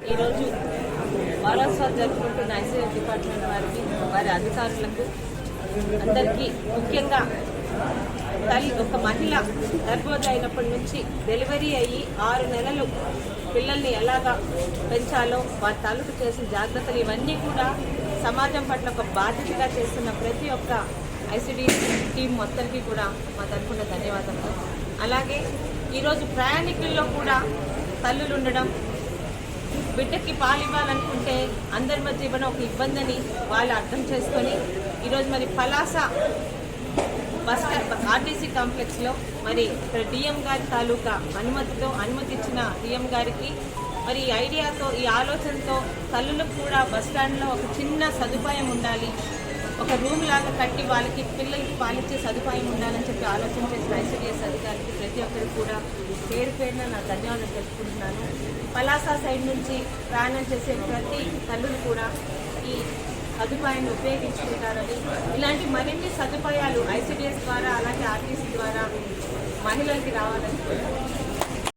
ఈరోజు వారోత్సవాలు జరుపుకుంటున్న ఐసీఎస్ డిపార్ట్మెంట్ వారికి వారి అధికారులకు అందరికీ ముఖ్యంగా తల్లి ఒక మహిళ గర్భవతి అయినప్పటి నుంచి డెలివరీ అయ్యి ఆరు నెలలు పిల్లల్ని ఎలాగా పెంచాలో వారి తాలూకు చేసిన జాగ్రత్తలు ఇవన్నీ కూడా సమాజం పట్ల ఒక బాధ్యతగా చేస్తున్న ప్రతి ఒక్క ఐసిడి టీం మొత్తానికి కూడా మా తరఫున ధన్యవాదాలు. అలాగే ఈరోజు ప్రయాణికుల్లో కూడా తల్లులు ఉండడం బిడ్డకి పాలు ఇవ్వాలనుకుంటే అందరి మధ్య ఇవ్వడం ఒక ఇబ్బందని వాళ్ళు అర్థం చేసుకొని ఈరోజు మరి పలాస బస్ స్టాండ్ ఆర్టీసీ కాంప్లెక్స్లో మరి డిఎం గారి తాలూకా అనుమతితో అనుమతి ఇచ్చిన డిఎం గారికి మరి ఈ ఐడియాతో ఈ ఆలోచనతో తల్లులకు కూడా బస్ స్టాండ్లో ఒక చిన్న సదుపాయం ఉండాలి. ఒక రూమ్ లాగా కట్టి వాళ్ళకి పిల్లలకి పాలిచ్చే సదుపాయం ఉండాలని చెప్పి ఆలోచన చేసి ఐసీడీఎస్ ప్రతి కూడా పేరు పేరున నా ధన్యవాదాలు తెలుపుకుంటున్నాను. పలాస సైడ్ నుంచి ప్రయాణం చేసే ప్రతి తల్లులు కూడా ఈ సదుపాయాన్ని ఉపయోగించుకుంటారని ఇలాంటి మరిన్ని సదుపాయాలు ఐసీడీఎస్ ద్వారా అలాగే ఆర్టీసీ ద్వారా మహిళలకి రావాలని